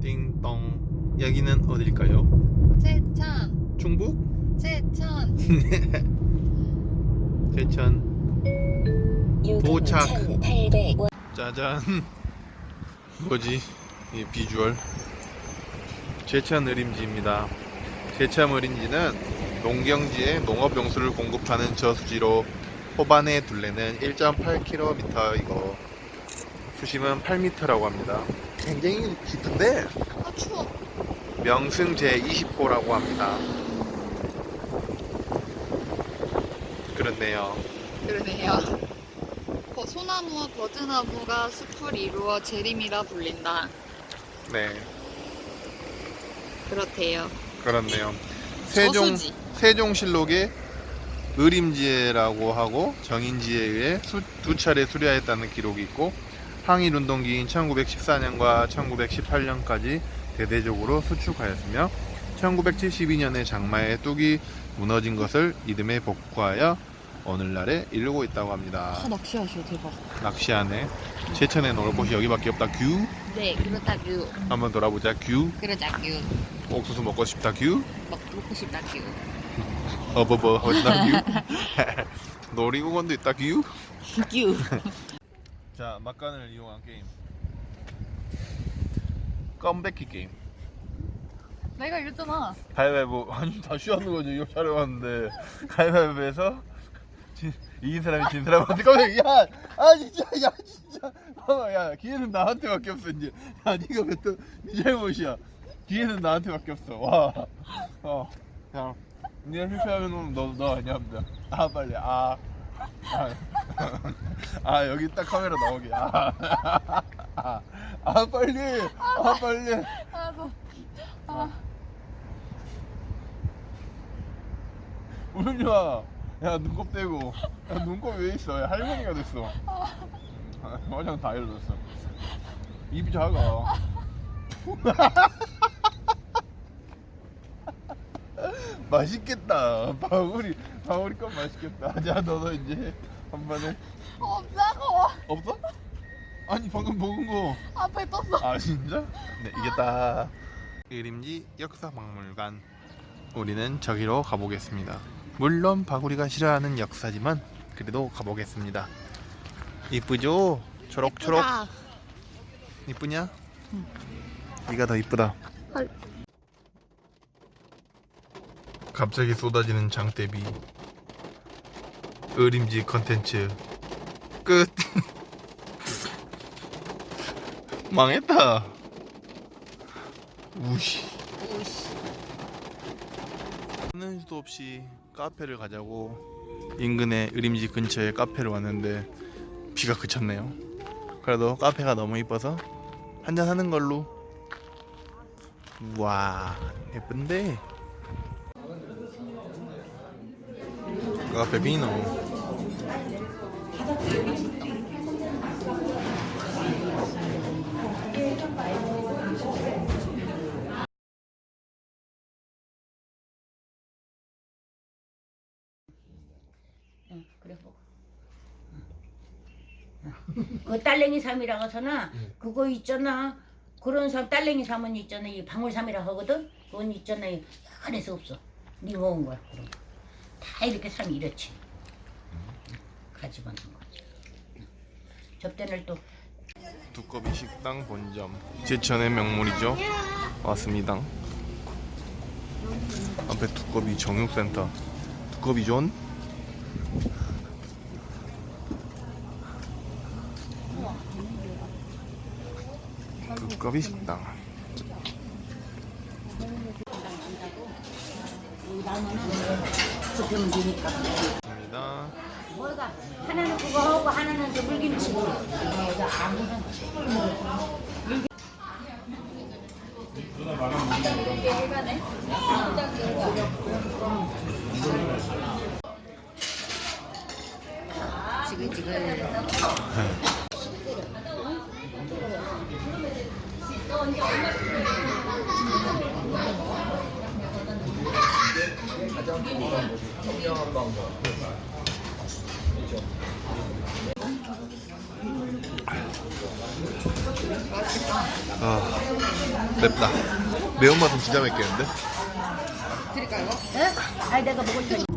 띵동. 여기는 어딜까요? 제천, 충북? 제천. 제천. 도착. 1800원. 짜잔. 뭐지? 이 비주얼. 제천 의림지입니다. 제천 의림지는 농경지에 농업 용수를 공급하는 저수지로 호반의 둘레는 1.8km이고 수심은 8m라고 합니다. 굉장히 깊은데 아 추워. 명승 제20호라고 합니다. 그렇네요. 그러네요. 어, 소나무와 버드나무가 숲을 이루어 재림이라 불린다. 네, 그렇대요. 그렇네요. 세종 저수지. 세종실록에 의림지혜라고 하고 정인지에 의해 수- 두 차례 수리하였다는 기록이 있고 항일 운동기인 1914년과 1918년까지 대대적으로 수축하였으며 1972년에 장마에 뚝이 무너진 것을 이듬해 복구하여 오늘날에 이르고 있다고 합니다. 아 낚시하셔 대박. 낚시하네. 제천에 놀 곳이 여기밖에 없다. 규. 네 그렇다 규. 한번 돌아보자. 규. 그러자 규. 옥수수 먹고 싶다. 규. 먹 먹고 싶다 규. 어버버 허다. 규. 놀이공원도 있다. 규. 규. 자, 막간을 이용한 게임. 껌백기 게임. 내가 이랬잖아. 가위바위보. 아니, 다시 하는 거죠. 이거 촬영하는데. 가위바위보에서 진- 이긴 사람이 진 사람한테 껌백기. 야! 아, 진짜. 야, 진짜. 봐봐, 야, 기회는 나한테밖에 없어, 이제. 야, 니가 왜또 니 잘못이야. 기회는 나한테밖에 없어. 와. 어. 야, 니가 실패하면 너, 너 아니야. 합니다. 아, 빨리. 아. 아, 아 여기 딱 카메라 나오게. 아, 아, 아 빨리. 아 빨리. 아 너. 아. 마. 야 눈곱 떼고. 야 눈곱 왜 있어? 야, 할머니가 됐어. 아, 화장 다 잃어졌어. 입이 작아. 맛있겠다. 바구리 바구리 건 맛있겠다. 자 너도 이제 한 번에 없다고. 없어? 아니 방금 먹은 거. 앞에 떴어. 아 진짜? 네 이겼다. 의림지 역사박물관. 우리는 저기로 가보겠습니다. 물론 바구리가 싫어하는 역사지만 그래도 가보겠습니다. 이쁘죠? 초록초록. 예쁘다. 이쁘냐? 네가 더 이쁘다. 헐. 갑자기 쏟아지는 장대비. 의림지 컨텐츠 끝. 망했다. 우씨. 하는 수도 없이 카페를 가자고 인근의 의림지 근처에 카페를 왔는데 비가 그쳤네요. 그래도 카페가 너무 이뻐서 한잔 하는 걸로. 와 예쁜데. 카페 비노. 응, 그래. 그 딸랭이 삼이라고 하잖아. 그거 있잖아. 그런 삼 딸랭이 삼은 있잖아. 이 방울 삼이라 하거든. 그건 있잖아. 하나서 없어. 네 먹은 거야. 그런 거. 다 이렇게 삼이 이렇지. 가지고 있는 거지. 접대를 또. 두꺼비 식당 본점. 제천의 명물이죠. 왔습니다. 앞에 두꺼비 정육센터. 두꺼비 존? 두꺼비 식당. 입니다 하나는 그거 하고 하나는 저 물김치. 아무나 지글지글. 맛있다. 아 맵다 매운맛은 진짜 맵겠는데 드릴까요? 응? 아니 내가 먹을 테니